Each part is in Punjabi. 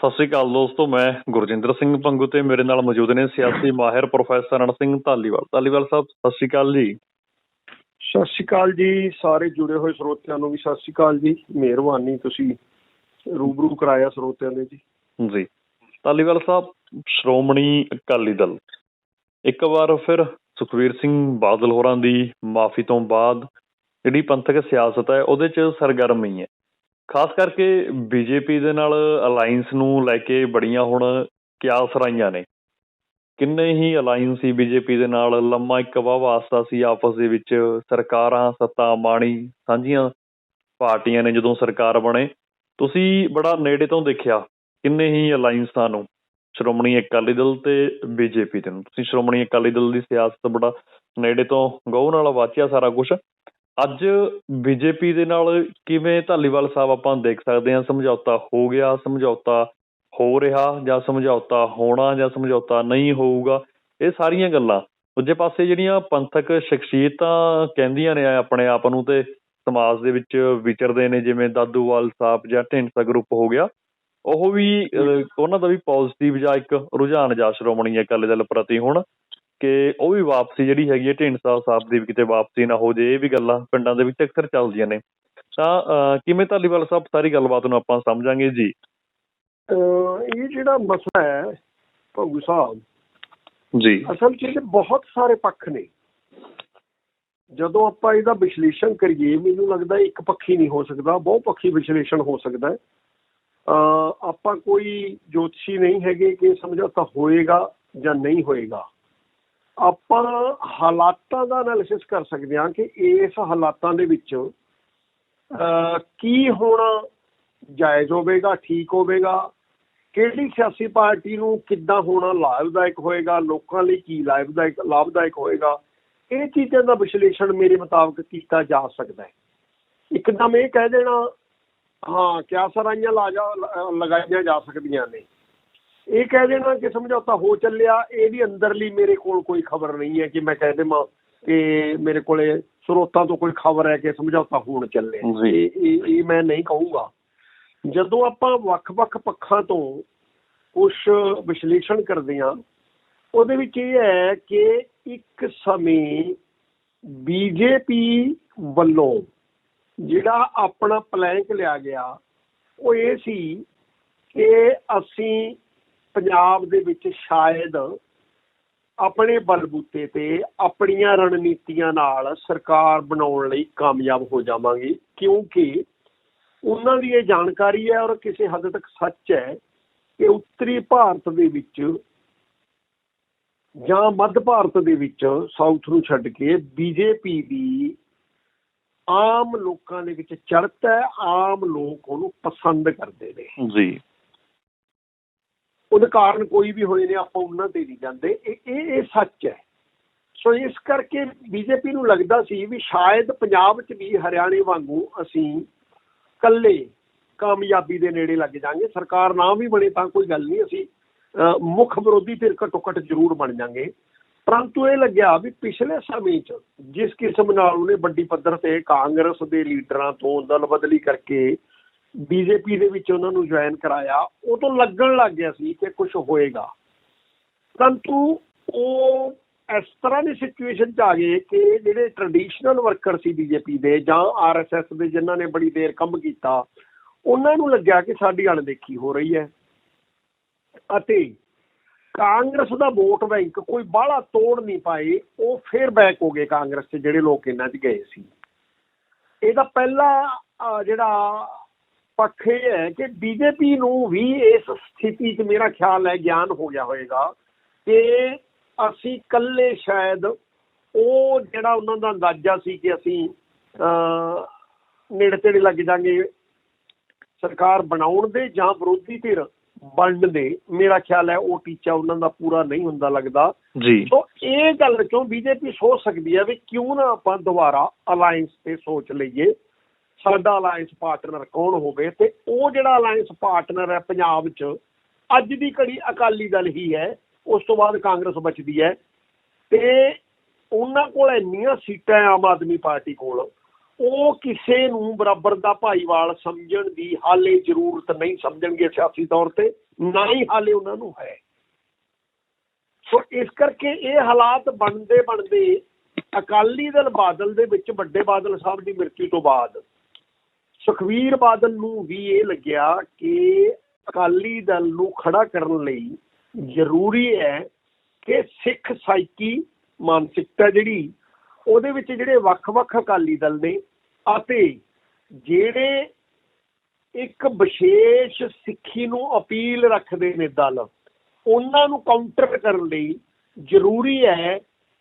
ਸਤਿ ਸ਼੍ਰੀ ਅਕਾਲ ਦੋਸਤੋ ਮੈਂ ਗੁਰਜਿੰਦਰ ਸਿੰਘ ਪੰਗੂ ਤੇ ਮੇਰੇ ਨਾਲ ਮੌਜੂਦ ਨੇ ਸਿਆਸੀ ਮਾਹਿਰ ਪ੍ਰੋਫੈਸਰ ਰਣ ਸਿੰਘ ਧਾਲੀਵਾਲ ਧਾਲੀਵਾਲ ਸਾਹਿਬ ਸਤਿ ਸ਼੍ਰੀ ਅਕਾਲ ਜੀ। ਸਤਿ ਸ਼੍ਰੀ ਅਕਾਲ ਜੀ ਸਾਰੇ ਜੁੜੇ ਹੋਏ ਸਰੋਤਿਆਂ ਨੂੰ ਵੀ ਸਤਿ ਸ਼੍ਰੀ ਅਕਾਲ ਜੀ। ਮਿਹਰਬਾਨੀ ਤੁਸੀਂ ਰੂਬਰੂ ਕਰਾਇਆ ਸਰੋਤਿਆਂ ਦੇ ਜੀ। ਜੀ। ਧਾਲੀਵਾਲ ਸਾਹਿਬ ਸ਼੍ਰੋਮਣੀ ਅਕਾਲੀ ਦਲ। ਇੱਕ ਵਾਰ ਫਿਰ ਸੁਖਵੀਰ ਸਿੰਘ ਬਾਦਲ ਹੋਰਾਂ ਦੀ ਮਾਫੀ ਤੋਂ ਬਾਅਦ ਜਿਹੜੀ ਪੰਥਕ ਸਿਆਸਤ ਹੈ ਉਹਦੇ 'ਚ ਸਰਗਰਮੀ ਹੈ। ਖਾਸ ਕਰਕੇ ਬੀਜੇਪੀ ਦੇ ਨਾਲ ਅਲਾਈਅੰਸ ਨੂੰ ਲੈ ਕੇ ਬੜੀਆਂ ਹੁਣ ਕਿਆਸ ਰਾਈਆਂ ਨੇ। ਕਿੰਨੇ ਹੀ ਅਲਾਈਅੰਸ ਸੀ ਬੀਜੇਪੀ ਦੇ ਨਾਲ, ਲੰਮਾ ਇੱਕ ਵਾਹ ਵਾਸਤਾ ਸੀ ਆਪਸ ਦੇ ਵਿੱਚ, ਸਰਕਾਰਾਂ, ਸੱਤਾ, ਮਾਣੀ, ਸਾਂਝੀਆਂ ਪਾਰਟੀਆਂ ਨੇ ਜਦੋਂ ਸਰਕਾਰ ਬਣੇ। ਤੁਸੀਂ ਬੜਾ ਨੇੜੇ ਤੋਂ ਦੇਖਿਆ ਕਿੰਨੇ ਹੀ ਅਲਾਈਅੰਸਾਂ ਨੂੰ, ਸ਼੍ਰੋਮਣੀ ਅਕਾਲੀ ਦਲ ਤੇ ਬੀਜੇਪੀ ਦੇ ਨੂੰ। ਤੁਸੀਂ ਸ਼੍ਰੋਮਣੀ ਅਕਾਲੀ ਦਲ ਦੀ ਸਿਆਸਤ ਬੜਾ ਨੇੜੇ ਤੋਂ ਗੌਰ ਨਾਲ ਵਾਚਿਆ ਸਾਰਾ ਕੁਝ ਅੱਜ ਬੀਜੇਪੀ ਦੇ ਨਾਲ ਕਿਵੇਂ ਧਾਲੀਵਾਲ ਸਾਹਿਬ ਆਪਾਂ ਦੇਖ ਸਕਦੇ ਹਾਂ? ਸਮਝੌਤਾ ਹੋ ਗਿਆ, ਸਮਝੌਤਾ ਹੋ ਰਿਹਾ ਜਾਂ ਸਮਝੌਤਾ ਹੋਣਾ ਜਾਂ ਸਮਝੌਤਾ ਨਹੀਂ ਹੋਊਗਾ? ਇਹ ਸਾਰੀਆਂ ਗੱਲਾਂ। ਦੂਜੇ ਪਾਸੇ ਜਿਹੜੀਆਂ ਪੰਥਕ ਸ਼ਖਸੀਅਤਾਂ ਕਹਿੰਦੀਆਂ ਨੇ ਆਪਣੇ ਆਪ ਨੂੰ ਤੇ ਸਮਾਜ ਦੇ ਵਿੱਚ ਵਿਚਰਦੇ ਨੇ, ਜਿਵੇਂ ਦਾਦੂਵਾਲ ਸਾਹਿਬ ਜਾਂ ਢਿੰਡਸਾ ਗਰੁੱਪ ਹੋ ਗਿਆ, ਉਹ ਵੀ ਉਹਨਾਂ ਦਾ ਵੀ ਪੋਜ਼ਿਟਿਵ ਜਾਂ ਇੱਕ ਰੁਝਾਨ ਜਾਂ ਸ਼੍ਰੋਮਣੀ ਅਕਾਲੀ ਦਲ ਪ੍ਰਤੀ ਹੁਣ ਕਿ ਉਹ ਵੀ ਵਾਪਸੀ ਜਿਹੜੀ ਹੈਗੀ ਹੈ ਢਿੰਡਸਾ ਸਾਹਿਬ ਦੀ ਵੀ ਕਿਤੇ ਵਾਪਸੀ ਨਾ ਹੋ ਜੇ ਇਹ ਵੀ ਗੱਲਾਂ ਪਿੰਡਾਂ ਦੇ ਵਿੱਚ ਅਕਸਰ ਚੱਲਦੀਆਂ ਨੇ। ਤਾਂ ਕਿਵੇਂ ਧਾਲੀਵਾਲ ਸਾਹਿਬ ਸਾਰੀ ਗੱਲਬਾਤ ਨੂੰ ਆਪਾਂ ਸਮਝਾਂਗੇ ਜੀ? ਇਹ ਜਿਹੜਾ ਮਸਲਾ ਹੈ ਭੰਗੂ ਸਾਹਿਬ ਜੀ। ਅਸਲ 'ਚ ਇਹਦੇ ਬਹੁਤ ਸਾਰੇ ਪੱਖ ਨੇ। ਜਦੋਂ ਆਪਾਂ ਇਹਦਾ ਵਿਸ਼ਲੇਸ਼ਣ ਕਰੀਏ ਮੈਨੂੰ ਲੱਗਦਾ ਇੱਕ ਪੱਖੀ ਨਹੀਂ ਹੋ ਸਕਦਾ ਬਹੁ ਪੱਖੀ ਵਿਸ਼ਲੇਸ਼ਣ ਹੋ ਸਕਦਾ ਆਪਾਂ ਕੋਈ ਜੋਤਸ਼ੀ ਨਹੀਂ ਹੈਗੇ ਕਿ ਸਮਝੌਤਾ ਹੋਏਗਾ ਜਾਂ ਨਹੀਂ ਹੋਏਗਾ। ਆਪਾਂ ਹਾਲਾਤਾਂ ਦਾ ਐਨਾਲਿਸਿਸ ਕਰ ਸਕਦੇ ਹਾਂ ਕਿ ਇਸ ਹਾਲਾਤਾਂ ਦੇ ਵਿੱਚ, ਅਹ, ਕੀ ਹੋਣਾ ਜਾਇਜ਼ ਹੋਵੇਗਾ, ਠੀਕ ਹੋਵੇਗਾ, ਕਿਹੜੀ ਸਿਆਸੀ ਪਾਰਟੀ ਨੂੰ ਕਿੱਦਾਂ ਹੋਣਾ ਲਾਭਦਾਇਕ ਹੋਏਗਾ, ਲੋਕਾਂ ਲਈ ਕੀ ਲਾਭਦਾਇਕ ਲਾਭਦਾਇਕ ਹੋਏਗਾ, ਇਹ ਚੀਜ਼ਾਂ ਦਾ ਵਿਸ਼ਲੇਸ਼ਣ ਮੇਰੇ ਮੁਤਾਬਕ ਕੀਤਾ ਜਾ ਸਕਦਾ ਹੈ। ਇੱਕਦਮ ਇਹ ਕਹਿ ਦੇਣਾ, ਹਾਂ, ਕਿਆ ਸਰਾਈਆਂ ਲਾ ਜਾ ਲਗਾਈਆਂ ਜਾ ਸਕਦੀਆਂ ਨੇ। ਇਹ ਕਹਿ ਦੇਣਾ ਕਿ ਸਮਝੌਤਾ ਹੋ ਚੱਲਿਆ ਇਹਦੀ ਅੰਦਰਲੀ ਮੇਰੇ ਕੋਲ ਕੋਈ ਖਬਰ ਨਹੀਂ ਹੈ ਕਿ ਮੈਂ ਕਹਿ ਦੇਵਾਂ ਕਿ ਮੇਰੇ ਕੋਲੇ ਸਰੋਤਾਂ ਤੋਂ ਕੋਈ ਖਬਰ ਹੈ ਕਿ ਸਮਝੌਤਾ ਹੋਣ ਚੱਲਿਆ। ਇਹ ਇਹ ਇਹ ਮੈਂ ਨਹੀਂ ਕਹੂੰਗਾ ਜਦੋਂ ਆਪਾਂ ਵੱਖ-ਵੱਖ ਪੱਖਾਂ ਤੋਂ ਕੁਝ ਵਿਸ਼ਲੇਸ਼ਣ ਕਰਦੇ ਹਾਂ ਉਹਦੇ ਵਿੱਚ ਇਹ ਹੈ ਕਿ ਇੱਕ ਸਮੇਂ ਬੀਜੇਪੀ ਵੱਲੋਂ ਜਿਹੜਾ ਆਪਣਾ ਪਲੈਨਕ ਲਿਆ ਗਿਆ ਉਹ ਇਹ ਸੀ ਕਿ ਅਸੀਂ ਪੰਜਾਬ ਦੇ ਵਿੱਚ ਸ਼ਾਇਦ ਆਪਣੇ ਬਲਬੂਤੇ ਤੇ ਆਪਣੀਆਂ ਰਣਨੀਤੀਆਂ ਨਾਲ ਸਰਕਾਰ ਬਣਾਉਣ ਲਈ ਕਾਮਯਾਬ ਹੋ ਜਾਵਾਂਗੇ, ਕਿਉਂਕਿ ਉਹਨਾਂ ਦੀ ਇਹ ਜਾਣਕਾਰੀ ਹੈ ਔਰ ਕਿਸੇ ਹੱਦ ਤੱਕ ਸੱਚ ਹੈ ਕਿ ਉੱਤਰੀ ਭਾਰਤ ਦੇ ਵਿੱਚ ਜਾਂ ਮੱਧ ਭਾਰਤ ਦੇ ਵਿੱਚ ਸਾਊਥ ਨੂੰ ਛੱਡ ਕੇ ਬੀਜੇਪੀ ਦੀ ਆਮ ਲੋਕਾਂ ਦੇ ਵਿੱਚ ਚੜਤ ਹੈ, ਆਮ ਲੋਕ ਉਹਨੂੰ ਪਸੰਦ ਕਰਦੇ ਨੇ। ਜੀ। ਉਹਦੇ ਕਾਰਨ ਕੋਈ ਵੀ ਹੋਏ ਨੇ ਆਪਾਂ ਉਹਨਾਂ ਤੇ ਨਹੀਂ ਜਾਂਦੇ। ਇਹ ਇਹ ਸੱਚ ਹੈ। ਸੋ ਇਸ ਕਰਕੇ ਬੀਜੇਪੀ ਨੂੰ ਲੱਗਦਾ ਸੀ ਵੀ ਸ਼ਾਇਦ ਪੰਜਾਬ 'ਚ ਵੀ ਹਰਿਆਣੇ ਵਾਂਗੂ ਅਸੀਂ ਕੱਲੇ ਕਾਮਯਾਬੀ ਦੇ ਨੇੜੇ ਲੱਗ ਜਾਾਂਗੇ ਸਰਕਾਰ ਨਾ ਵੀ ਬਣੇ ਤਾਂ ਕੋਈ ਗੱਲ ਨਹੀਂ ਅਸੀਂ ਅਹ, ਮੁੱਖ ਵਿਰੋਧੀ ਫਿਰ ਘੱਟੋ ਘੱਟ ਜ਼ਰੂਰ ਬਣ ਜਾਾਂਗੇ ਪਰੰਤੂ ਇਹ ਲੱਗਿਆ ਵੀ ਪਿਛਲੇ ਸਮੇਂ 'ਚ ਜਿਸ ਕਿਸਮ ਨਾਲ ਉਹਨੇ ਵੱਡੀ ਪੱਧਰ ਤੇ ਕਾਂਗਰਸ ਦੇ ਲੀਡਰਾਂ ਤੋਂ ਦਲ ਬਦਲੀ ਕਰਕੇ ਬੀਜੇਪੀ ਦੇ ਵਿੱਚ ਉਹਨਾਂ ਨੂੰ ਜੁਆਇਨ ਕਰਾਇਆ, ਉਹ ਤੋਂ ਲੱਗਣ ਲੱਗ ਗਿਆ ਸੀ ਕਿ ਕੁਝ ਹੋਏਗਾ। ਪਰੰਤੂ ਉਹ ਇਸ ਤਰ੍ਹਾਂ ਦੀ ਸਿਚੁਏਸ਼ਨ 'ਚ ਆ ਗਏ ਕਿ ਜਿਹੜੇ ਟ੍ਰੈਡੀਸ਼ਨਲ ਵਰਕਰ ਸੀ ਬੀਜੇਪੀ ਦੇ ਜਾਂ ਆਰਐਸਐਸ ਦੇ ਜਿਨ੍ਹਾਂ ਨੇ ਬੜੀ ਦੇਰ ਕੰਮ ਕੀਤਾ, ਉਹਨਾਂ ਨੂੰ ਲੱਗਿਆ ਕਿ ਸਾਡੀ ਅਣਦੇਖੀ ਹੋ ਰਹੀ ਹੈ। ਅਤੇ ਕਾਂਗਰਸ ਦਾ ਵੋਟ ਬੈਂਕ ਕੋਈ ਬਾਹਲਾ ਤੋੜ ਨਹੀਂ ਪਾਏ, ਉਹ ਫੇਰ ਬੈਕ ਹੋ ਗਏ ਕਾਂਗਰਸ 'ਚ, ਜਿਹੜੇ ਲੋਕ ਇਹਨਾਂ 'ਚ ਗਏ ਸੀ। ਇਹਦਾ ਪਹਿਲਾ ਜਿਹੜਾ ਪੱਖ ਇਹ ਹੈ ਕਿ ਬੀਜੇਪੀ ਨੂੰ ਵੀ ਇਸ ਸਥਿਤੀ 'ਚ ਮੇਰਾ ਖਿਆਲ ਹੈ ਗਿਆਨ ਹੋ ਗਿਆ ਹੋਵੇਗਾ ਕਿ ਅਸੀਂ ਇਕੱਲੇ ਸ਼ਾਇਦ ਉਹ ਜਿਹੜਾ ਉਹਨਾਂ ਦਾ ਅੰਦਾਜ਼ਾ ਸੀ ਕਿ ਅਸੀਂ ਨੇੜੇ ਤੇੜੇ ਲੱਗ ਜਾਾਂਗੇ ਸਰਕਾਰ ਬਣਾਉਣ ਦੇ ਜਾਂ ਵਿਰੋਧੀ ਧਿਰ ਬਣਨ ਦੇ ਮੇਰਾ ਖਿਆਲ ਹੈ ਉਹ ਟੀਚਾ ਉਹਨਾਂ ਦਾ ਪੂਰਾ ਨਹੀਂ ਹੁੰਦਾ ਲੱਗਦਾ। ਜੀ। ਸੋ ਇਹ ਗੱਲ ਚੋਂ ਬੀਜੇਪੀ ਸੋਚ ਸਕਦੀ ਹੈ ਵੀ ਕਿਉਂ ਨਾ ਆਪਾਂ ਦੁਬਾਰਾ ਅਲਾਈਅੰਸ ਤੇ ਸੋਚ ਲਈਏ। ਸਾਡਾ ਅਲਾਈਅੰਸ ਪਾਰਟਨਰ ਕੌਣ ਹੋਵੇ ਤੇ ਉਹ ਜਿਹੜਾ ਅਲਾਈਅੰਸ ਪਾਰਟਨਰ ਹੈ ਪੰਜਾਬ 'ਚ, ਅੱਜ ਦੀ ਘੜੀ ਅਕਾਲੀ ਦਲ ਹੀ ਹੈ, ਉਸ ਤੋਂ ਬਾਅਦ ਕਾਂਗਰਸ ਬਚਦੀ ਹੈ ਤੇ ਉਹਨਾਂ ਕੋਲ ਇੰਨੀਆਂ ਸੀਟਾਂ ਆਮ ਆਦਮੀ ਪਾਰਟੀ ਕੋਲ, ਉਹ ਕਿਸੇ ਨੂੰ ਬਰਾਬਰ ਦਾ ਭਾਈਵਾਲ ਸਮਝਣ ਦੀ ਹਾਲੇ ਜ਼ਰੂਰਤ ਨਹੀਂ ਸਮਝਣਗੇ ਸਿਆਸੀ ਤੌਰ ਤੇ, ਨਾ ਹੀ ਹਾਲੇ ਉਹਨਾਂ ਨੂੰ ਹੈ। ਸੋ ਇਸ ਕਰਕੇ ਇਹ ਹਾਲਾਤ ਬਣਦੇ ਬਣਦੇ ਅਕਾਲੀ ਦਲ ਬਾਦਲ ਦੇ ਵਿੱਚ ਵੱਡੇ ਬਾਦਲ ਸਾਹਿਬ ਦੀ ਮ੍ਰਿਤੂ ਤੋਂ ਬਾਅਦ ਸੁਖਵੀਰ ਬਾਦਲ ਨੂੰ ਵੀ ਇਹ ਲੱਗਿਆ ਕਿ ਅਕਾਲੀ ਦਲ ਨੂੰ ਖੜਾ ਕਰਨ ਲਈ ਜ਼ਰੂਰੀ ਹੈ ਕਿ ਸਿੱਖ ਸਾਈਕੀ ਮਾਨਸਿਕਤਾ ਜਿਹੜੀ, ਉਹਦੇ ਵਿੱਚ ਜਿਹੜੇ ਵੱਖ-ਵੱਖ ਅਕਾਲੀ ਦਲ ਨੇ ਅਤੇ ਜਿਹੜੇ ਇੱਕ ਵਿਸ਼ੇਸ਼ ਸਿੱਖੀ ਨੂੰ ਅਪੀਲ ਰੱਖਦੇ ਨੇ ਦਲ, ਉਹਨਾਂ ਨੂੰ ਕਾਊਂਟਰ ਕਰਨ ਲਈ ਜ਼ਰੂਰੀ ਹੈ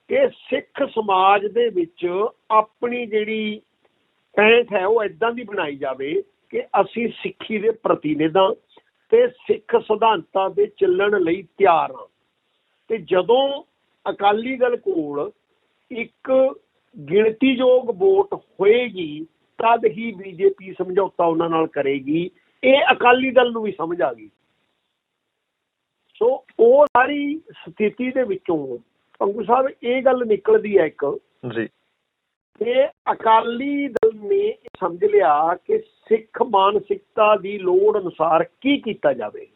ਕਿ ਸਿੱਖ ਸਮਾਜ ਦੇ ਵਿੱਚ ਆਪਣੀ ਜਿਹੜੀ ਪੈਂਠ ਹੈ ਉਹ ਇਦਾਂ ਦੀ ਬਣਾਈ ਜਾਵੇ ਕਿ ਅਸੀਂ ਸਿੱਖੀ ਦੇ ਪ੍ਰਤੀਨਿਧਾਂ ਤੇ ਸਿੱਖ ਸਿਧਾਂਤਾਂ ਦੇ ਚੱਲਣ ਲਈ ਤਿਆਰ ਹਾਂ। ਤੇ ਜਦੋਂ ਅਕਾਲੀ ਦਲ ਕੋਲ ਇੱਕ ਗਿਣਤੀਯੋਗ ਵੋਟ ਹੋਏਗੀ ਤਦ ਹੀ ਬੀਜੇਪੀ ਸਮਝੌਤਾ ਉਹਨਾਂ ਨਾਲ ਕਰੇਗੀ। ਇਹ ਅਕਾਲੀ ਦਲ ਨੂੰ ਵੀ ਸਮਝ ਆ ਗਈ। ਸੋ ਉਹ ਸਾਰੀ ਸਥਿਤੀ ਦੇ ਵਿੱਚੋਂ ਪੰਗੂ ਸਾਹਿਬ ਇਹ ਗੱਲ ਨਿਕਲਦੀ ਹੈ ਇੱਕ ਜੀ। ਕਿ ਅਕਾਲੀ ਨੇ ਸਮਝ ਲਿਆ ਕਿ ਸਿੱਖ ਮਾਨਸਿਕਤਾ ਦੀ ਲੋੜ ਅਨੁਸਾਰ ਕੀ ਕੀਤਾ ਜਾਵੇ।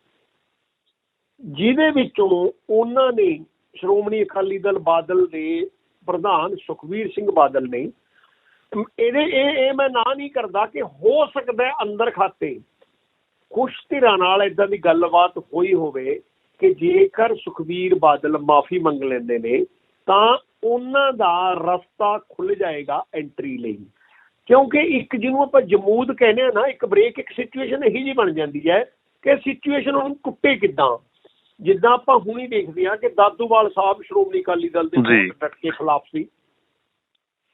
ਜਿਹਦੇ ਵਿੱਚੋਂ ਉਹਨਾਂ ਨੇ ਸ਼੍ਰੋਮਣੀ ਅਕਾਲੀ ਦਲ ਬਾਦਲ ਦੇ ਪ੍ਰਧਾਨ ਸੁਖਵੀਰ ਸਿੰਘ ਬਾਦਲ ਨੇ, ਇਹਦੇ ਇਹ ਇਹ ਮੈਂ ਨਾ ਨਹੀਂ ਕਰਦਾ ਕਿ ਹੋ ਸਕਦਾ ਅੰਦਰ ਖਾਤੇ ਕੁਛ ਧਿਰਾਂ ਨਾਲ ਇਦਾਂ ਦੀ ਗੱਲਬਾਤ ਹੋਈ ਹੋਵੇ ਕਿ ਜੇਕਰ ਸੁਖਵੀਰ ਬਾਦਲ ਮਾਫੀ ਮੰਗ ਲੈਂਦੇ ਨੇ ਤਾਂ ਉਹਨਾਂ ਦਾ ਰਸਤਾ ਖੁੱਲ ਜਾਏਗਾ ਐਂਟਰੀ ਲਈ। ਕਿਉਂਕਿ ਇੱਕ ਜਿਹਨੂੰ ਆਪਾਂ ਜਮੂਦ ਕਹਿੰਦੇ ਆ ਨਾ ਇੱਕ ਬ੍ਰੇਕ ਇੱਕ ਸਿਚੁਏਸ਼ਨ ਇਹੀ ਜੀ ਬਣ ਜਾਂਦੀ ਹੈ ਕਿ ਸਿਚੁਏਸ਼ਨ ਹੁਣ ਟੁੱਟੇ ਕਿੱਦਾਂ? ਜਿੱਦਾਂ ਆਪਾਂ ਹੁਣੀ ਦੇਖਦੇ ਆ ਕਿ ਦਾਦੂਵਾਲ ਸਾਹਿਬ ਸ਼੍ਰੋਮਣੀ ਅਕਾਲੀ ਦਲ ਦੇ। ਡਟ ਕੇ ਖਿਲਾਫ ਸੀ।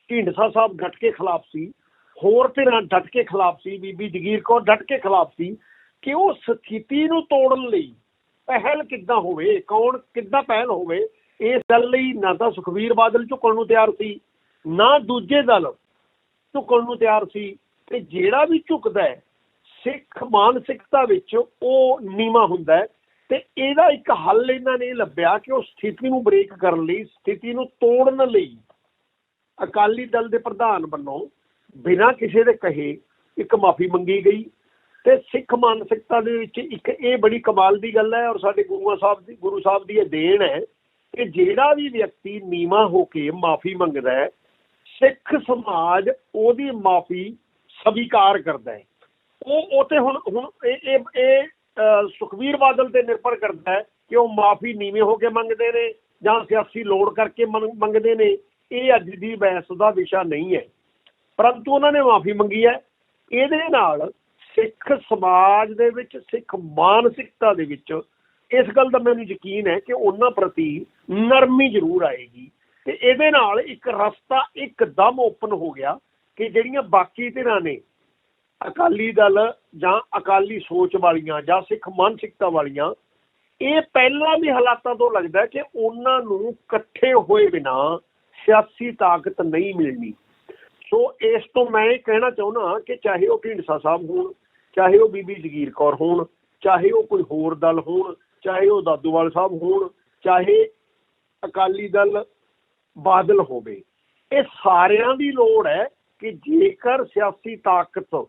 ਢੀਂਡਸਾ ਸਾਹਿਬ ਡਟ ਕੇ ਖਿਲਾਫ ਸੀ। ਹੋਰ ਧਿਰਾਂ ਡਟ ਕੇ ਖਿਲਾਫ ਸੀ। ਬੀਬੀ ਜਗੀਰ ਕੌਰ ਡਟ ਕੇ ਖਿਲਾਫ ਸੀ। ਕਿ ਉਹ ਸਥਿਤੀ ਨੂੰ ਤੋੜਨ ਲਈ ਪਹਿਲ ਕਿੱਦਾਂ ਹੋਵੇ ਕੌਣ ਕਿੱਦਾਂ ਪਹਿਲ ਹੋਵੇ ਇਸ ਗੱਲ ਲਈ ਨਾ ਤਾਂ ਸੁਖਵੀਰ ਬਾਦਲ ਝੁਕਣ ਨੂੰ ਤਿਆਰ ਸੀ ਨਾ ਦੂਜੇ ਦਲ ਝੁਕਣ ਨੂੰ ਤਿਆਰ ਸੀ ਤੇ ਜਿਹੜਾ ਵੀ ਝੁਕਦਾ ਹੈ, ਸਿੱਖ ਮਾਨਸਿਕਤਾ ਵਿੱਚ ਉਹ ਨੀਵਾ ਹੁੰਦਾ ਹੈ ਤੇ ਇਹਦਾ ਇੱਕ ਹੱਲ ਇਹਨਾਂ ਨੇ ਲੱਭਿਆ ਕਿ ਉਹ ਸਥਿਤੀ ਨੂੰ ਬ੍ਰੇਕ ਕਰਨ ਲਈ, ਸਥਿਤੀ ਨੂੰ ਤੋੜਨ ਲਈ ਅਕਾਲੀ ਦਲ ਦੇ ਪ੍ਰਧਾਨ ਵੱਲੋਂ ਬਿਨਾਂ ਕਿਸੇ ਦੇ ਕਹੇ ਇੱਕ ਮਾਫੀ ਮੰਗੀ ਗਈ ਤੇ ਸਿੱਖ ਮਾਨਸਿਕਤਾ ਦੇ ਵਿੱਚ ਇੱਕ ਇਹ ਬੜੀ ਕਮਾਲ ਦੀ ਗੱਲ ਹੈ ਔਰ ਸਾਡੇ ਗੁਰੂਆਂ ਸਾਹਿਬ ਦੀ, ਗੁਰੂ ਸਾਹਿਬ ਦੀ ਇਹ ਦੇਣ ਹੈ ਕਿ ਜਿਹੜਾ ਵੀ ਵਿਅਕਤੀ ਨੀਵਾ ਹੋ ਕੇ ਮਾਫੀ ਮੰਗਦਾ ਹੈ ਸਿੱਖ ਸਮਾਜ ਉਹਦੀ ਮਾਫੀ ਸਵੀਕਾਰ ਕਰਦਾ ਹੈ। ਉਹ ਉਹ ਤੇ ਹੁਣ ਹੁਣ ਇਹ ਇਹ ਇਹ ਸੁਖਬੀਰ ਬਾਦਲ ਤੇ ਨਿਰਭਰ ਕਰਦਾ ਹੈ ਕਿ ਉਹ ਮਾਫੀ ਨੀਵੇਂ ਹੋ ਕੇ ਮੰਗਦੇ ਨੇ ਜਾਂ ਸਿਆਸੀ ਲੋੜ ਕਰਕੇ ਮੰਗ- ਮੰਗਦੇ ਨੇ। ਇਹ ਅੱਜ ਦੀ ਬਹਿਸ ਦਾ ਵਿਸ਼ਾ ਨਹੀਂ ਹੈ। ਪਰੰਤੂ ਉਹਨਾਂ ਨੇ ਮਾਫੀ ਮੰਗੀ ਹੈ। ਇਹਦੇ ਨਾਲ ਸਿੱਖ ਸਮਾਜ ਦੇ ਵਿੱਚ, ਸਿੱਖ ਮਾਨਸਿਕਤਾ ਦੇ ਵਿੱਚ ਇਸ ਗੱਲ ਦਾ ਮੈਨੂੰ ਯਕੀਨ ਹੈ ਕਿ ਉਹਨਾਂ ਪ੍ਰਤੀ ਨਰਮੀ ਜ਼ਰੂਰ ਆਏਗੀ। ਤੇ ਇਹਦੇ ਨਾਲ ਇੱਕ ਰਸਤਾ ਇੱਕਦਮ ਓਪਨ ਹੋ ਗਿਆ ਕਿ ਜਿਹੜੀਆਂ ਬਾਕੀ ਧਿਰਾਂ ਨੇ, ਅਕਾਲੀ ਦਲ ਜਾਂ ਅਕਾਲੀ ਸੋਚ ਵਾਲੀਆਂ ਜਾਂ ਸਿੱਖ ਮਾਨਸਿਕਤਾ ਵਾਲੀਆਂ, ਇਹ ਪਹਿਲਾਂ ਵੀ ਹਾਲਾਤਾਂ ਤੋਂ ਲੱਗਦਾ ਕਿ ਉਹਨਾਂ ਨੂੰ ਇਕੱਠੇ ਹੋਏ ਬਿਨਾ ਸਿਆਸੀ ਤਾਕਤ ਨਹੀਂ ਮਿਲਣੀ। ਸੋ ਇਸ ਤੋਂ ਮੈਂ ਇਹ ਕਹਿਣਾ ਚਾਹੁੰਦਾ ਕਿ ਚਾਹੇ ਉਹ ਢੀਂਡਸਾ ਸਾਹਿਬ ਹੋਣ, ਚਾਹੇ ਉਹ ਬੀਬੀ ਜਗੀਰ ਕੌਰ ਹੋਣ, ਚਾਹੇ ਉਹ ਕੋਈ ਹੋਰ ਦਲ ਹੋਣ, ਚਾਹੇ ਉਹ ਦਾਦੂਵਾਲ ਸਾਹਿਬ ਹੋਣ, ਚਾਹੇ ਅਕਾਲੀ ਦਲ ਬਾਦਲ ਹੋਵੇ। ਇਹ ਸਾਰਿਆਂ ਦੀ ਲੋੜ ਹੈ ਕਿ ਜੇਕਰ ਸਿਆਸੀ ਤਾਕਤ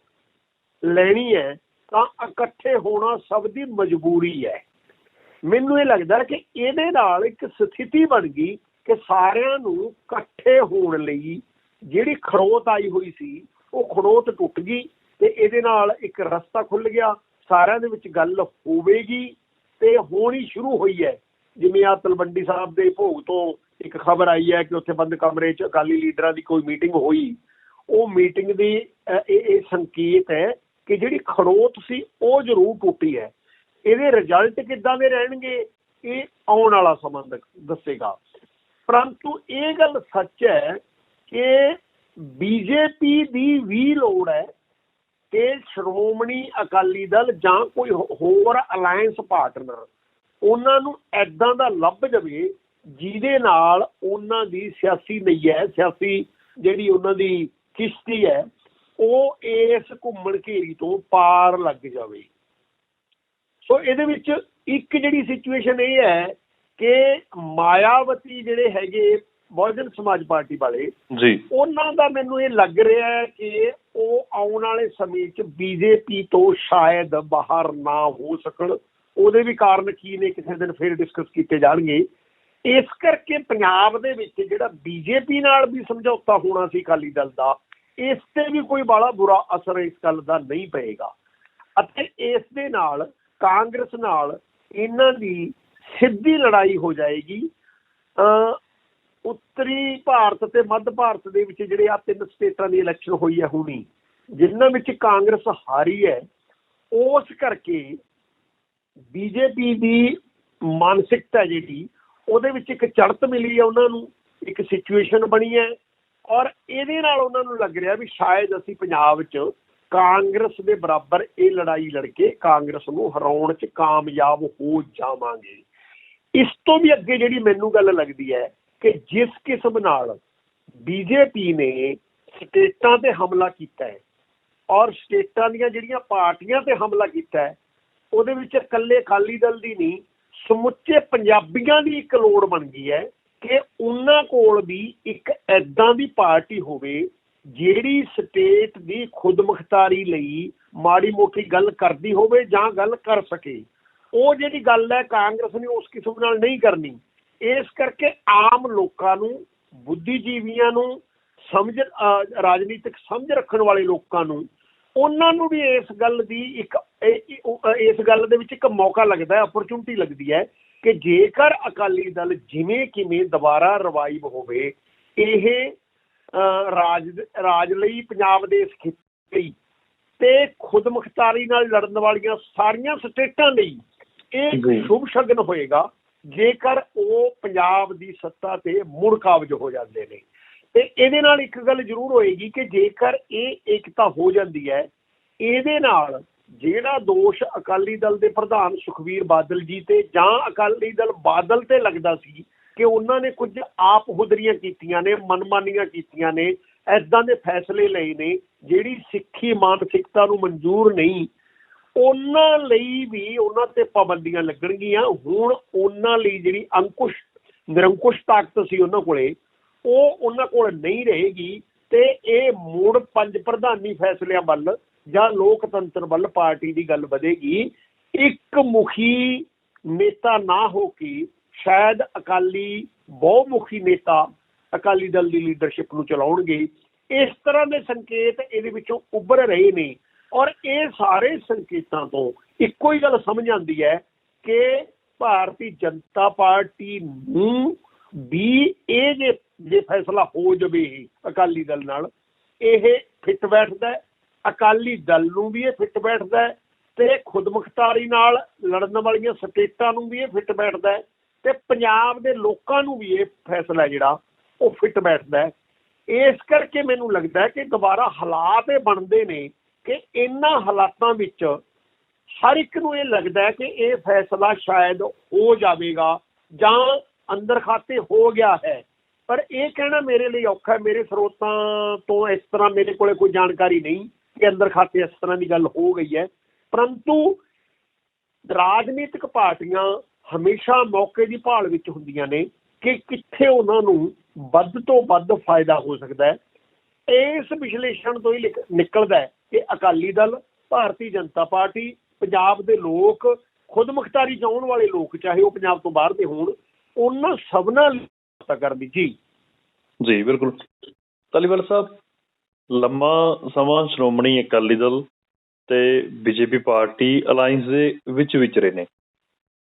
ਲੈਣੀ ਹੈ, ਤਾਂ ਇਕੱਠੇ ਹੋਣਾ ਸਭ ਦੀ ਮਜਬੂਰੀ ਹੈ। ਮੈਨੂੰ ਇਹ ਲੱਗਦਾ ਕਿ ਇਹਦੇ ਨਾਲ ਇੱਕ ਸਥਿਤੀ ਬਣ ਗਈ ਕਿ ਸਾਰਿਆਂ ਨੂੰ ਇਕੱਠੇ ਹੋਣ ਲਈ ਜਿਹੜੀ ਖੜੋਤ ਆਈ ਹੋਈ ਸੀ, ਉਹ ਖੜੋਤ ਟੁੱਟ ਗਈ ਤੇ ਇਹਦੇ ਨਾਲ ਇੱਕ ਰਸਤਾ ਖੁੱਲ ਗਿਆ। ਸਾਰਿਆਂ ਦੇ ਵਿੱਚ ਗੱਲ ਹੋਵੇਗੀ ਤੇ ਹੋਣੀ ਸ਼ੁਰੂ ਹੋਈ ਹੈ। ਜਿਵੇਂ ਆ ਤਲਵੰਡੀ ਸਾਹਿਬ ਦੇ ਭੋਗ ਤੋਂ ਇੱਕ ਖਬਰ ਆਈ ਹੈ ਕਿ ਉੱਥੇ ਬੰਦ ਕਮਰੇ 'ਚ ਅਕਾਲੀ ਲੀਡਰਾਂ ਦੀ ਕੋਈ ਮੀਟਿੰਗ ਹੋਈ। ਉਹ ਮੀਟਿੰਗ ਦੀ ਇਹ ਇਹ ਸੰਕੇਤ ਹੈ ਕਿ ਜਿਹੜੀ ਖੜੋਤ ਸੀ, ਉਹ ਜ਼ਰੂਰ ਟੁੱਟੀ ਹੈ। ਇਹਦੇ ਰਿਜ਼ਲਟ ਕਿੱਦਾਂ ਦੇ ਰਹਿਣਗੇ, ਇਹ ਆਉਣ ਵਾਲਾ ਸਮਾਂ ਦ- ਦੱਸੇਗਾ। ਪਰੰਤੂ ਇਹ ਗੱਲ ਸੱਚ ਹੈ ਕਿ ਬੀਜੇਪੀ ਦੀ ਵੀ ਲੋੜ ਹੈ ਕਿ ਸ਼੍ਰੋਮਣੀ ਅਕਾਲੀ ਦਲ ਜਾਂ ਕੋਈ ਹੋਰ ਅਲਾਈਅੰਸ ਪਾਰਟਨਰ ਉਹਨਾਂ ਨੂੰ ਐਦਾਂ ਦਾ ਲੱਭ ਜਾਵੇ ਜਿਹਦੇ ਨਾਲ ਉਹਨਾਂ ਦੀ ਸਿਆਸੀ ਨਈਆ ਸਿਆਸੀ ਜਿਹੜੀ ਉਹਨਾਂ ਦੀ ਕਿਸ਼ਤੀ ਹੈ ਉਹ ਇਸ ਘੁੰਮਣ ਘੇਰੀ ਤੋਂ ਪਾਰ ਲੱਗ ਜਾਵੇ। ਸੋ ਇਹਦੇ ਵਿੱਚ ਇੱਕ ਜਿਹੜੀ ਸਿਚੁਏਸ਼ਨ ਇਹ ਹੈ ਕਿ ਮਾਇਆਵਤੀ ਜਿਹੜੇ ਹੈਗੇ ਬਹੁਜਨ ਸਮਾਜ ਪਾਰਟੀ ਵਾਲੇ ਜੀ। ਉਹਨਾਂ ਦਾ ਮੈਨੂੰ ਇਹ ਲੱਗ ਰਿਹਾ ਹੈ ਕਿ ਉਹ ਆਉਣ ਵਾਲੇ ਸਮੇਂ 'ਚ ਬੀਜੇਪੀ ਤੋਂ ਸ਼ਾਇਦ ਬਾਹਰ ਨਾ ਹੋ ਸਕਣ। ਉਹਦੇ ਵੀ ਕਾਰਨ ਕੀ ਨੇ ਕਿਸੇ ਦਿਨ ਫਿਰ ਡਿਸਕਸ ਕੀਤੇ ਜਾਣਗੇ। ਇਸ ਕਰਕੇ ਪੰਜਾਬ ਦੇ ਵਿੱਚ ਜਿਹੜਾ ਬੀਜੇਪੀ ਨਾਲ ਵੀ ਸਮਝੌਤਾ ਹੋਣਾ ਸੀ ਅਕਾਲੀ ਦਲ ਦਾ, ਇਸ ਤੇ ਵੀ ਕੋਈ ਬੜਾ ਬੁਰਾ ਅਸਰ ਇਸ ਗੱਲ ਦਾ ਨਹੀਂ ਪਏਗਾ। ਅਤੇ ਇਸ ਦੇ ਨਾਲ ਕਾਂਗਰਸ ਨਾਲ ਇਹਨਾਂ ਦੀ ਸਿੱਧੀ ਲੜਾਈ ਹੋ ਜਾਏਗੀ। ਅ, ਉੱਤਰੀ ਭਾਰਤ ਤੇ ਮੱਧ ਭਾਰਤ ਦੇ ਵਿੱਚ ਜਿਹੜੇ ਆ ਤਿੰਨ ਸਟੇਟਾਂ ਦੀ ਇਲੈਕਸ਼ਨ ਹੋਈ ਹੈ ਹੁਣੀ, ਜਿਨ੍ਹਾਂ ਵਿੱਚ ਕਾਂਗਰਸ ਹਾਰੀ ਹੈ, ਉਸ ਕਰਕੇ ਬੀਜੇਪੀ ਦੀ ਮਾਨਸਿਕਤਾ ਜਿਹੜੀ, ਉਹਦੇ ਵਿੱਚ ਇੱਕ ਚੜਤ ਮਿਲੀ ਹੈ ਉਹਨਾਂ ਨੂੰ, ਇੱਕ ਸਿਚੁਏਸ਼ਨ ਬਣੀ ਹੈ ਔਰ ਇਹਦੇ ਨਾਲ ਉਹਨਾਂ ਨੂੰ ਲੱਗ ਰਿਹਾ ਵੀ ਸ਼ਾਇਦ ਅਸੀਂ ਪੰਜਾਬ 'ਚ ਕਾਂਗਰਸ ਦੇ ਬਰਾਬਰ ਇਹ ਲੜਾਈ ਲੜ ਕੇ ਕਾਂਗਰਸ ਨੂੰ ਹਰਾਉਣ 'ਚ ਕਾਮਯਾਬ ਹੋ ਜਾਵਾਂਗੇ। ਇਸ ਤੋਂ ਵੀ ਅੱਗੇ ਜਿਹੜੀ ਮੈਨੂੰ ਗੱਲ ਲੱਗਦੀ ਹੈ ਕਿ ਜਿਸ ਕਿਸਮ ਨਾਲ ਬੀਜੇਪੀ ਨੇ ਸਟੇਟਾਂ ਤੇ ਹਮਲਾ ਕੀਤਾ ਹੈ ਔਰ ਸਟੇਟਾਂ ਦੀਆਂ ਜਿਹੜੀਆਂ ਪਾਰਟੀਆਂ ਤੇ ਹਮਲਾ ਕੀਤਾ ਹੈ ਉਹਦੇ ਵਿੱਚ ਇਕੱਲੇ ਅਕਾਲੀ ਦਲ ਦੀ ਨਹੀਂ ਸਮੁੱਚੇ ਪੰਜਾਬੀਆਂ ਦੀ ਇੱਕ ਲੋੜ ਬਣ ਗਈ ਹੈ ਕਿ ਉਹਨਾਂ ਕੋਲ ਵੀ ਇੱਕ ਐਦਾਂ ਦੀ ਪਾਰਟੀ ਹੋਵੇ ਜਿਹੜੀ ਸਟੇਟ ਦੀ ਖੁਦਮੁਖਤਾਰੀ ਲਈ ਮਾੜੀ ਮੋਟੀ ਗੱਲ ਕਰਦੀ ਹੋਵੇ ਜਾਂ ਗੱਲ ਕਰ ਸਕੇ। ਉਹ ਜਿਹੜੀ ਗੱਲ ਹੈ ਕਾਂਗਰਸ ਨੇ ਉਸ ਕਿਸਮ ਨਾਲ ਨਹੀਂ ਕਰਨੀ। ਇਸ ਕਰਕੇ ਆਮ ਲੋਕਾਂ ਨੂੰ ਬੁੱਧੀਜੀਵੀਆਂ ਨੂੰ ਸਮਝ ਅਹ, ਰਾਜਨੀਤਿਕ ਸਮਝ ਰੱਖਣ ਵਾਲੇ ਲੋਕਾਂ ਨੂੰ ਉਹਨਾਂ ਨੂੰ ਵੀ ਇਸ ਗੱਲ ਦੀ ਇੱਕ ਇਸ ਗੱਲ ਦੇ ਵਿੱਚ ਇੱਕ ਮੌਕਾ ਲੱਗਦਾ ਹੈ ਅਪਰਚੁਨਿਟੀ ਲੱਗਦੀ ਹੈ ਕਿ ਜੇਕਰ ਅਕਾਲੀ ਦਲ ਜਿਵੇਂ ਕਿਵੇਂ ਦੁਬਾਰਾ ਰਿਵਾਈਵ ਹੋਵੇ ਇਹ ਰਾਜ ਰਾਜ ਲਈ ਪੰਜਾਬ ਦੇ ਇਸ ਲਈ ਤੇ ਖੁਦਮੁਖਤਾਰੀ ਨਾਲ ਲੜਨ ਵਾਲੀਆਂ ਸਾਰੀਆਂ ਸਟੇਟਾਂ ਲਈ ਇਹ। ਸ਼ੁਭ ਸ਼ਗਨ ਹੋਏਗਾ ਜੇਕਰ ਉਹ ਪੰਜਾਬ ਦੀ ਸੱਤਾ ਤੇ ਮੁੜ ਕਾਬਜ ਹੋ ਜਾਂਦੇ ਨੇ ਤੇ ਇਹਦੇ ਨਾਲ ਇੱਕ ਗੱਲ ਜ਼ਰੂਰ ਹੋਏਗੀ ਕਿ ਜੇਕਰ ਇਹ ਏਕਤਾ ਹੋ ਜਾਂਦੀ ਹੈ, ਇਹਦੇ ਨਾਲ ਜਿਹੜਾ ਦੋਸ਼ ਅਕਾਲੀ ਦਲ ਦੇ ਪ੍ਰਧਾਨ ਸੁਖਵੀਰ ਬਾਦਲ ਜੀ ਤੇ ਜਾਂ ਅਕਾਲੀ ਦਲ ਬਾਦਲ ਤੇ ਲੱਗਦਾ ਸੀ ਕਿ ਉਹਨਾਂ ਨੇ ਕੁਝ ਆਪ ਹੁਦਰੀਆਂ ਕੀਤੀਆਂ ਨੇ, ਮਨਮਾਨੀਆਂ ਕੀਤੀਆਂ ਨੇ ਐਦਾਂ ਦੇ ਫੈਸਲੇ ਲਏ ਨੇ, ਜਿਹੜੀ ਸਿੱਖੀ ਮਾਨਸਿਕਤਾ ਨੂੰ ਮਨਜ਼ੂਰ ਨਹੀਂ, ਉਹਨਾਂ ਲਈ ਵੀ ਉਹਨਾਂ ਤੇ ਪਾਬੰਦੀਆਂ ਲੱਗਣਗੀਆਂ। ਹੁਣ ਉਹਨਾਂ ਲਈ ਜਿਹੜੀ ਅੰਕੁਸ਼, ਨਿਰੰਕੁਸ਼ ਤਾਕਤ ਸੀ ਉਹਨਾਂ ਕੋਲੇ ਉਹ ਉਹਨਾਂ ਕੋਲ ਨਹੀਂ ਰਹੇਗੀ ਤੇ ਇਹ ਮੁੜ ਪੰਜ ਪ੍ਰਧਾਨੀ ਫੈਸਲਿਆਂ ਵੱਲ ਜਾਂ ਲੋਕਤੰਤਰ ਵੱਲ ਪਾਰਟੀ ਦੀ ਗੱਲ ਵਧੇਗੀ। ਇੱਕ ਮੁਖੀ ਨੇਤਾ ਨਾ ਹੋ ਕੇ ਸ਼ਾਇਦ ਅਕਾਲੀ ਬਹੁਮੁਖੀ ਨੇਤਾ ਅਕਾਲੀ ਦਲ ਦੀ ਲੀਡਰਸ਼ਿਪ ਨੂੰ ਚਲਾਉਣਗੇ। ਇਸ ਤਰ੍ਹਾਂ ਦੇ ਸੰਕੇਤ ਇਹਦੇ ਵਿੱਚੋਂ ਉੱਭਰ ਰਹੇ ਨੇ ਔਰ ਇਹ ਸਾਰੇ ਸੰਕੇਤਾਂ ਤੋਂ ਇੱਕੋ ਹੀ ਗੱਲ ਸਮਝ ਆਉਂਦੀ ਹੈ ਕਿ ਭਾਰਤੀ ਜਨਤਾ ਪਾਰਟੀ ਨੂੰ ਵੀ ਇਹ ਜੇ ਜੇ ਫੈਸਲਾ ਹੋ ਜਾਵੇ ਅਕਾਲੀ ਦਲ ਨਾਲ, ਇਹ ਫਿੱਟ ਬੈਠਦਾ ਅਕਾਲੀ ਦਲ ਨੂੰ ਵੀ ਇਹ ਫਿੱਟ ਬੈਠਦਾ ਹੈ ਤੇ ਖੁਦਮੁਖਤਾਰੀ ਨਾਲ ਲੜਨ ਵਾਲੀਆਂ ਸਟੇਟਾਂ ਨੂੰ ਵੀ ਇਹ ਫਿੱਟ ਬੈਠਦਾ ਤੇ ਪੰਜਾਬ ਦੇ ਲੋਕਾਂ ਨੂੰ ਵੀ ਇਹ ਫੈਸਲਾ ਜਿਹੜਾ ਉਹ ਫਿੱਟ ਬੈਠਦਾ ਇਸ ਕਰਕੇ ਮੈਨੂੰ ਲੱਗਦਾ ਕਿ ਦੁਬਾਰਾ ਹਾਲਾਤ ਇਹ ਬਣਦੇ ਨੇ ਕਿ ਇਹਨਾਂ ਹਾਲਾਤਾਂ ਵਿੱਚ ਹਰ ਇੱਕ ਨੂੰ ਇਹ ਲੱਗਦਾ ਕਿ ਇਹ ਫੈਸਲਾ ਸ਼ਾਇਦ ਹੋ ਜਾਵੇਗਾ ਜਾਂ ਅੰਦਰ ਖਾਤੇ ਹੋ ਗਿਆ ਹੈ। ਪਰ ਇਹ ਕਹਿਣਾ ਮੇਰੇ ਲਈ ਔਖਾ ਹੈ, ਮੇਰੇ ਸਰੋਤਾਂ ਤੋਂ ਇਸ ਤਰ੍ਹਾਂ ਮੇਰੇ ਕੋਲੇ ਕੋਈ ਜਾਣਕਾਰੀ ਨਹੀਂ ਕਿ ਅੰਦਰ ਖਾਤੇ ਇਸ ਤਰ੍ਹਾਂ ਦੀ ਗੱਲ ਹੋ ਗਈ ਹੈ। ਪਰੰਤੂ ਰਾਜਨੀਤਿਕ ਪਾਰਟੀਆਂ ਹਮੇਸ਼ਾ ਮੌਕੇ ਦੀ ਭਾਲ ਵਿੱਚ ਹੁੰਦੀਆਂ ਨੇ ਕਿ ਕਿੱਥੇ ਉਹਨਾਂ ਨੂੰ ਵੱਧ ਤੋਂ ਵੱਧ ਫਾਇਦਾ ਹੋ ਸਕਦਾ ਹੈ। ਇਸ ਵਿਸ਼ਲੇਸ਼ਣ ਤੋਂ ਹੀ ਲਿਖ- ਨਿਕਲਦਾ ਹੈ ਕਿ ਅਕਾਲੀ ਦਲ, ਭਾਰਤੀ ਜਨਤਾ ਪਾਰਟੀ, ਪੰਜਾਬ ਦੇ ਲੋਕ, ਖੁਦਮੁਖਤਾਰੀ ਚਾਹੁਣ ਵਾਲੇ ਲੋਕ, ਚਾਹੇ ਉਹ ਪੰਜਾਬ ਤੋਂ ਬਾਹਰ ਦੇ ਹੋਣ, ਉਹਨਾਂ ਸਭਨਾਂ ਪਤਾ ਕਰਦੀ ਜੀ। ਜੀ ਬਿਲਕੁਲ। ਤਾਲੀਵਾਲ ਸਾਹਿਬ ਲੰਮਾ ਸਮਾਂ ਸ਼੍ਰੋਮਣੀ ਅਕਾਲੀ ਦਲ ਤੇ ਬੀਜੇਪੀ ਪਾਰਟੀ ਅਲਾਈਅੰਸ ਦੇ ਵਿੱਚ ਵਿਚਰੇ ਨੇ।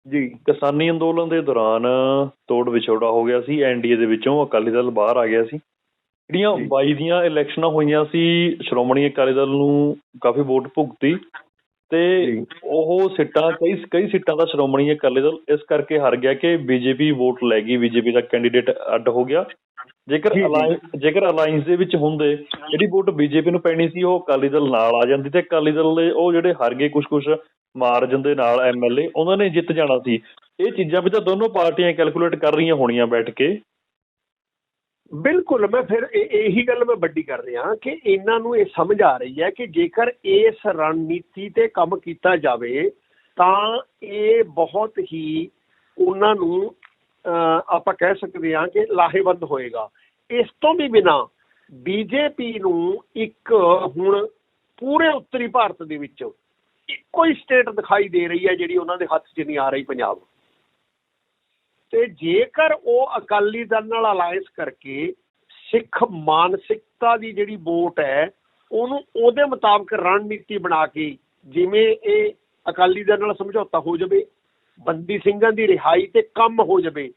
ਜੀ। ਕਿਸਾਨੀ ਅੰਦੋਲਨ ਦੇ ਦੌਰਾਨ ਤੋੜ ਵਿਛੋੜਾ ਹੋ ਗਿਆ ਸੀ ਐਨਡੀਏ ਦੇ ਵਿੱਚੋਂ ਅਕਾਲੀ ਦਲ ਬਾਹਰ ਆ ਗਿਆ ਸੀ। ਜਿਹੜੀਆਂ ਜੀ। 22 ਦੀਆਂ ਇਲੈਕਸ਼ਨਾਂ ਹੋਈਆਂ ਸੀ ਸ਼੍ਰੋਮਣੀ ਅਕਾਲੀ ਦਲ ਨੂੰ ਕਾਫੀ ਵੋਟ ਭੁਗਤੀ ਤੇ। ਉਹ ਸੀਟਾਂ ਕਈ ਕਈ ਸੀਟਾਂ ਦਾ ਸ਼੍ਰੋਮਣੀ ਅਕਾਲੀ ਦਲ ਇਸ ਕਰਕੇ ਹਾਰ ਗਿਆ ਕਿ ਬੀਜੇਪੀ ਵੋਟ ਲੈ ਗਈ ਬੀਜੇਪੀ ਦਾ ਕੈਂਡੀਡੇਟ ਅੱਡ ਹੋ ਗਿਆ ਜੇਕਰ। ਅਲਾਈਅੰਸ ਜੇਕਰ ਅਲਾਈਅੰਸ ਦੇ ਵਿੱਚ ਹੁੰਦੇ ਜਿਹੜੀ ਵੋਟ ਬੀਜੇਪੀ ਨੂੰ ਪੈਣੀ ਸੀ ਉਹ ਅਕਾਲੀ ਦਲ ਨਾਲ ਆ ਜਾਂਦੀ ਤੇ ਅਕਾਲੀ ਦਲ ਦੇ ਉਹ ਜਿਹੜੇ ਹਾਰ ਗਏ ਕੁਝ ਕੁਝ ਮਾਰਜਨ ਦੇ ਨਾਲ ਐਮਐਲਏ ਉਹਨਾਂ ਨੇ ਜਿੱਤ ਜਾਣਾ ਸੀ ਇਹ ਚੀਜ਼ਾਂ ਵੀ ਤਾਂ ਦੋਨੋਂ ਪਾਰਟੀਆਂ ਕੈਲਕੂਲੇਟ ਕਰ ਰਹੀਆਂ ਹੋਣੀਆਂ ਬੈਠ ਕੇ ਬਿਲਕੁਲ ਮੈਂ ਫਿਰ ਇਹੀ ਗੱਲ ਮੈਂ ਵੱਡੀ ਕਰ ਰਿਹਾ ਕਿ ਇਹਨਾਂ ਨੂੰ ਇਹ ਸਮਝ ਆ ਰਹੀ ਹੈ ਕਿ ਜੇਕਰ ਇਸ ਰਣਨੀਤੀ ਤੇ ਕੰਮ ਕੀਤਾ ਜਾਵੇ ਤਾਂ ਇਹ ਬਹੁਤ ਹੀ ਉਹਨਾਂ ਨੂੰ ਅਹ, ਆਪਾਂ ਕਹਿ ਸਕਦੇ ਹਾਂ ਕਿ ਲਾਹੇਵੰਦ ਹੋਏਗਾ। ਇਸ ਤੋਂ ਵੀ ਬਿਨਾ ਬੀਜੇਪੀ ਨੂੰ ਇੱਕ ਹੁਣ ਪੂਰੇ ਉੱਤਰੀ ਭਾਰਤ ਦੇ ਵਿੱਚ ਇੱਕੋ ਹੀ ਸਟੇਟ ਦਿਖਾਈ ਦੇ ਰਹੀ ਹੈ ਜਿਹੜੀ ਉਹਨਾਂ ਦੇ ਹੱਥ 'ਚ ਨਹੀਂ ਆ ਰਹੀ ਪੰਜਾਬ। ਤੇ ਜੇਕਰ ਉਹ ਅਕਾਲੀ ਦਲ ਨਾਲ ਅਲਾਈਅੰਸ ਕਰਕੇ ਸਿੱਖ ਮਾਨਸਿਕਤਾ ਦੀ ਜਿਹੜੀ ਵੋਟ ਹੈ ਉਹਨੂੰ ਉਹਦੇ ਮੁਤਾਬਕ ਰਣਨੀਤੀ ਬਣਾ ਕੇ ਜਿਵੇਂ ਇਹ ਅਕਾਲੀ ਦਲ ਨਾਲ ਸਮਝੌਤਾ ਹੋ ਜਾਵੇ ਬੰਦੀ ਸਿੰਘਾਂ ਦੀ ਰਿਹਾਈ ਤੇ ਕੰਮ ਹੋ ਜਾਵੇ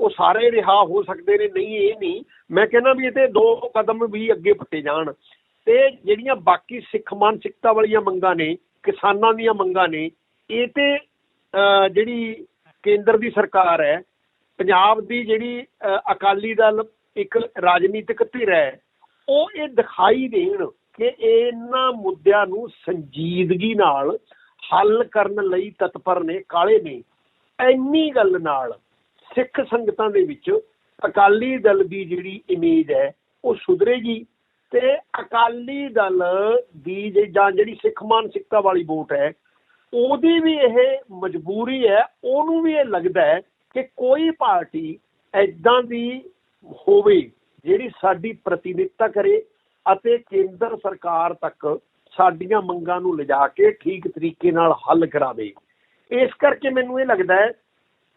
ਉਹ ਸਾਰੇ ਰਿਹਾ ਹੋ ਸਕਦੇ ਨੇ ਨਹੀਂ ਇਹ ਨਹੀਂ। ਮੈਂ ਕਹਿੰਦਾ ਵੀ ਇਹ ਤੇ ਦੋ ਕਦਮ ਵੀ ਅੱਗੇ ਪੱਟੇ ਜਾਣ। ਤੇ ਜਿਹੜੀਆਂ ਬਾਕੀ ਸਿੱਖ ਮਾਨਸਿਕਤਾ ਵਾਲੀਆਂ ਮੰਗਾਂ ਨੇ ਕਿਸਾਨਾਂ ਦੀਆਂ ਮੰਗਾਂ ਨੇ ਇਹ ਤੇ ਅਹ, ਜਿਹੜੀ ਕੇਂਦਰ ਦੀ ਸਰਕਾਰ ਹੈ ਪੰਜਾਬ ਦੀ ਜਿਹੜੀ ਅਕਾਲੀ ਦਲ ਇੱਕ ਰਾਜਨੀਤਿਕ ਧਿਰ ਹੈ, ਉਹ ਇਹ ਦਿਖਾਈ ਦੇਣ ਕਿ ਇਹਨਾਂ ਮੁੱਦਿਆਂ ਨੂੰ ਸੰਜੀਦਗੀ ਨਾਲ ਹੱਲ ਕਰਨ ਲਈ ਤਤਪਰ ਨੇ, ਕਾਲੇ ਨੇ। ਇੰਨੀ ਗੱਲ ਨਾਲ ਸਿੱਖ ਸੰਗਤਾਂ ਦੇ ਵਿੱਚ ਅਕਾਲੀ ਦਲ ਦੀ ਜਿਹੜੀ ਇਮੇਜ ਹੈ, ਉਹ ਸੁਧਰੇਗੀ ਤੇ ਅਕਾਲੀ ਦਲ ਦੀ ਜਾਂ ਜਿਹੜੀ ਸਿੱਖ ਮਾਨਸਿਕਤਾ ਵਾਲੀ ਵੋਟ ਹੈ, ਉਹਦੀ ਵੀ ਇਹ ਮਜਬੂਰੀ ਹੈ, ਉਹਨੂੰ ਵੀ ਇਹ ਲੱਗਦਾ ਹੈ ਕਿ ਕੋਈ ਪਾਰਟੀ ਐਦਾਂ ਦੀ ਹੋਵੇ ਜਿਹੜੀ ਸਾਡੀ ਪ੍ਰਤੀਨਿਧਤਾ ਕਰੇ ਅਤੇ ਕੇਂਦਰ ਸਰਕਾਰ ਤੱਕ ਸਾਡੀਆਂ ਮੰਗਾਂ ਨੂੰ ਲਿਜਾ ਕੇ ਠੀਕ ਤਰੀਕੇ ਨਾਲ ਹੱਲ ਕਰਾਵੇ। ਇਸ ਕਰਕੇ ਮੈਨੂੰ ਇਹ ਲੱਗਦਾ ਹੈ,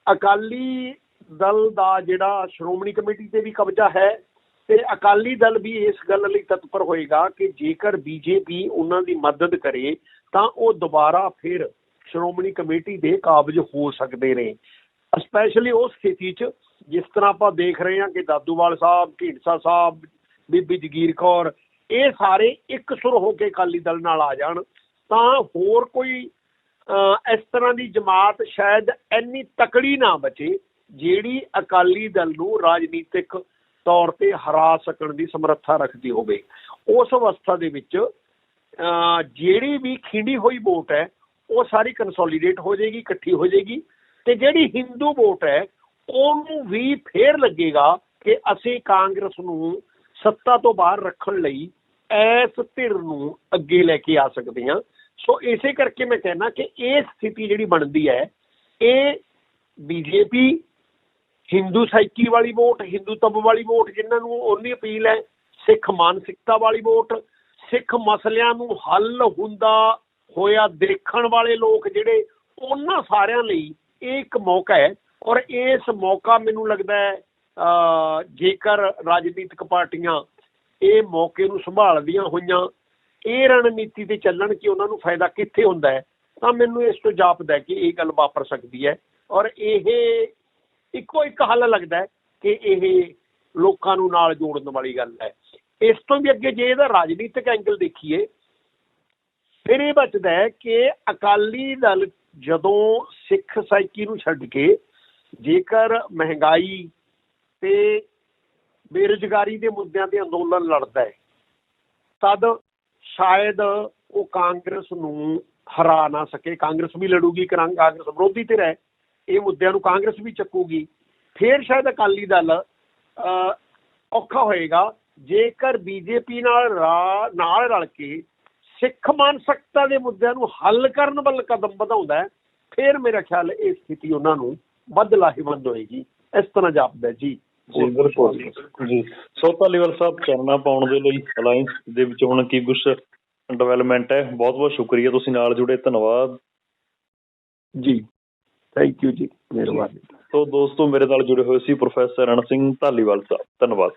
ਅਕਾਲੀ ਦਲ ਦਾ ਜਿਹੜਾ ਸ਼੍ਰੋਮਣੀ ਕਮੇਟੀ ਤੇ ਵੀ ਕਬਜ਼ਾ ਹੈ ਤੇ ਅਕਾਲੀ ਦਲ ਵੀ ਇਸ ਗੱਲ ਲਈ ਤਤਪਰ ਹੋਏਗਾ ਕਿ ਜੇਕਰ ਬੀਜੇਪੀ ਉਹਨਾਂ ਦੀ ਮਦਦ ਕਰੇ ਤਾਂ ਉਹ ਦੁਬਾਰਾ ਫਿਰ ਸ਼੍ਰੋਮਣੀ ਕਮੇਟੀ ਦੇ ਕਾਬਜ ਹੋ ਸਕਦੇ ਨੇ। ਸਪੈਸ਼ਲੀ ਉਸ ਸਥਿਤੀ 'ਚ ਜਿਸ ਤਰ੍ਹਾਂ ਆਪਾਂ ਦੇਖ ਰਹੇ ਹਾਂ ਕਿ ਦਾਦੂਵਾਲ ਸਾਹਿਬ ਢੀਂਡਸਾ ਸਾਹਿਬ ਬੀਬੀ ਜਗੀਰ ਕੌਰ ਇਹ ਸਾਰੇ ਇੱਕ ਸੁਰ ਹੋ ਕੇ ਅਕਾਲੀ ਦਲ ਨਾਲ ਆ ਜਾਣ ਤਾਂ ਹੋਰ ਕੋਈ ਅਹ, ਇਸ ਤਰ੍ਹਾਂ ਦੀ ਜਮਾਤ ਸ਼ਾਇਦ ਇੰਨੀ ਤਕੜੀ ਨਾ ਬਚੇ ਜਿਹੜੀ ਅਕਾਲੀ ਦਲ ਨੂੰ ਰਾਜਨੀਤਿਕ ਤੌਰ ਤੇ ਹਰਾ ਸਕਣ ਦੀ ਸਮਰੱਥਾ ਰੱਖਦੀ ਹੋਵੇ। ਉਸ ਅਵਸਥਾ ਦੇ ਵਿੱਚ ਅਹ, ਜਿਹੜੀ ਵੀ ਖਿੰਡੀ ਹੋਈ ਵੋਟ ਹੈ ਉਹ ਸਾਰੀ ਕੰਸੋਲੀਡੇਟ ਹੋ ਜਾਏਗੀ ਇਕੱਠੀ ਹੋ ਜਾਏਗੀ। ਤੇ ਜਿਹੜੀ ਹਿੰਦੂ ਵੋਟ ਹੈ, ਉਹਨੂੰ ਵੀ ਫੇਰ ਲੱਗੇਗਾ ਕਿ ਅਸੀਂ ਕਾਂਗਰਸ ਨੂੰ ਸੱਤਾ ਤੋਂ ਬਾਹਰ ਰੱਖਣ ਲਈ ਇਸ ਧਿਰ ਨੂੰ ਅੱਗੇ ਲੈ ਕੇ ਆ ਸਕਦੇ ਹਾਂ। ਸੋ ਇਸੇ ਕਰਕੇ ਮੈਂ ਕਹਿੰਦਾ ਕਿ ਇਹ ਸਥਿਤੀ ਜਿਹੜੀ ਬਣਦੀ ਹੈ, ਇਹ ਬੀਜੇਪੀ ਹਿੰਦੂ ਸਾਈਕੀ ਵਾਲੀ ਵੋਟ ਹਿੰਦੂ ਤਬ ਵਾਲੀ ਵੋਟ ਜਿਨ੍ਹਾਂ ਨੂੰ ਉਹਨੀ ਅਪੀਲ ਹੈ, ਸਿੱਖ ਮਾਨਸਿਕਤਾ ਵਾਲੀ ਵੋਟ ਸਿੱਖ ਮਸਲਿਆਂ ਨੂੰ ਹੱਲ ਹੁੰਦਾ ਹੋਇਆ ਦੇਖਣ ਵਾਲੇ ਲੋਕ ਜਿਹੜੇ, ਉਹਨਾਂ ਸਾਰਿਆਂ ਲਈ ਇਹ ਇੱਕ ਮੌਕਾ ਹੈ ਔਰ ਇਸ ਮੌਕਾ ਮੈਨੂੰ ਲੱਗਦਾ ਹੈ ਅਹ, ਜੇਕਰ ਰਾਜਨੀਤਿਕ ਪਾਰਟੀਆਂ ਇਹ ਮੌਕੇ ਨੂੰ ਸੰਭਾਲਦੀਆਂ ਹੋਈਆਂ ਇਹ ਰਣਨੀਤੀ ਤੇ ਚੱਲਣ ਕਿ ਉਹਨਾਂ ਨੂੰ ਫਾਇਦਾ ਕਿੱਥੇ ਹੁੰਦਾ ਹੈ ਤਾਂ ਮੈਨੂੰ ਇਸ ਤੋਂ ਜਾਪਦਾ ਕਿ ਇਹ ਗੱਲ ਵਾਪਰ ਸਕਦੀ ਹੈ ਔਰ ਇਹ ਇੱਕੋ ਇੱਕ ਹੱਲ ਲੱਗਦਾ ਕਿ ਇਹ ਲੋਕਾਂ ਨੂੰ ਨਾਲ ਜੋੜਨ ਵਾਲੀ ਗੱਲ ਹੈ। ਇਸ ਤੋਂ ਵੀ ਅੱਗੇ ਜੇ ਇਹਦਾ ਰਾਜਨੀਤਿਕ ਐਂਗਲ ਦੇਖੀਏ ਫਿਰ ਇਹ ਬਚਦਾ ਹੈ ਕਿ ਅਕਾਲੀ ਦਲ ਜਦੋਂ ਸਿੱਖ ਸਾਈਕੀ ਨੂੰ ਛੱਡ ਕੇ ਜੇਕਰ ਮਹਿੰਗਾਈ ਤੇ ਬੇਰੁਜ਼ਗਾਰੀ ਦੇ ਮੁੱਦਿਆਂ ਤੇ ਅੰਦੋਲਨ ਲੜਦਾ ਹੈ ਤਦ ਸ਼ਾਇਦ ਉਹ ਕਾਂਗਰਸ ਨੂੰ ਹਰਾ ਨਾ ਸਕੇ। ਕਾਂਗਰਸ ਵੀ ਲੜੂਗੀ ਕਰਾਂ ਕਾਂਗਰਸ ਵਿਰੋਧੀ ਤੇ ਰਹਿ। ਇਹ ਮੁੱਦਿਆਂ ਨੂੰ ਕਾਂਗਰਸ ਵੀ ਚੱਕੂਗੀ। ਫੇਰ ਸ਼ਾਇਦ ਅਕਾਲੀ ਦਲ ਅਹ, ਔਖਾ ਹੋਏਗਾ। ਜੇਕਰ ਬੀਜੇਪੀ ਨਾਲ ਰਾ- ਨਾਲ ਰਲ ਕੇ ਸਿੱਖ ਮਾਨਸਿਕਤਾ ਦੇ ਮੁੱਦਿਆਂ ਨੂੰ ਹੱਲ ਕਰਨ ਵੱਲ ਕਦਮ ਵਧਾਉਂਦਾ ਹੈ ਫਿਰ ਮੇਰਾ ਖਿਆਲ ਇਹ ਸਥਿਤੀ ਉਹਨਾਂ ਨੂੰ ਵੱਧ ਲਾਹੇਵੰਦ ਹੋਏਗੀ। ਇਸ ਤਰ੍ਹਾਂ ਜਾਪਦਾ ਜੀ ਜੀ ਬਿਲਕੁਲ ਸਾਹਿਬ ਚਰਨਾ ਪਾਉਣ ਦੇ ਲਈ ਅਲਾਈਅੰਸ ਦੇ ਵਿੱਚ ਹੁਣ ਕੀ ਕੁਝ ਡਿਵੈਲਪਮੈਂਟ ਹੈ? ਬਹੁਤ ਬਹੁਤ ਸ਼ੁਕਰੀਆ ਤੁਸੀਂ ਨਾਲ ਜੁੜੇ ਧੰਨਵਾਦ। ਜੀ ਥੈਂਕ ਯੂ ਜੀ ਮਿਹਰਬਾਨੀ। ਸੋ ਦੋਸਤੋ ਮੇਰੇ ਨਾਲ ਜੁੜੇ ਹੋਏ ਸੀ ਪ੍ਰੋਫੈਸਰ ਰਣ ਸਿੰਘ ਧਾਲੀਵਾਲ ਸਾਹਿਬ ਧੰਨਵਾਦ।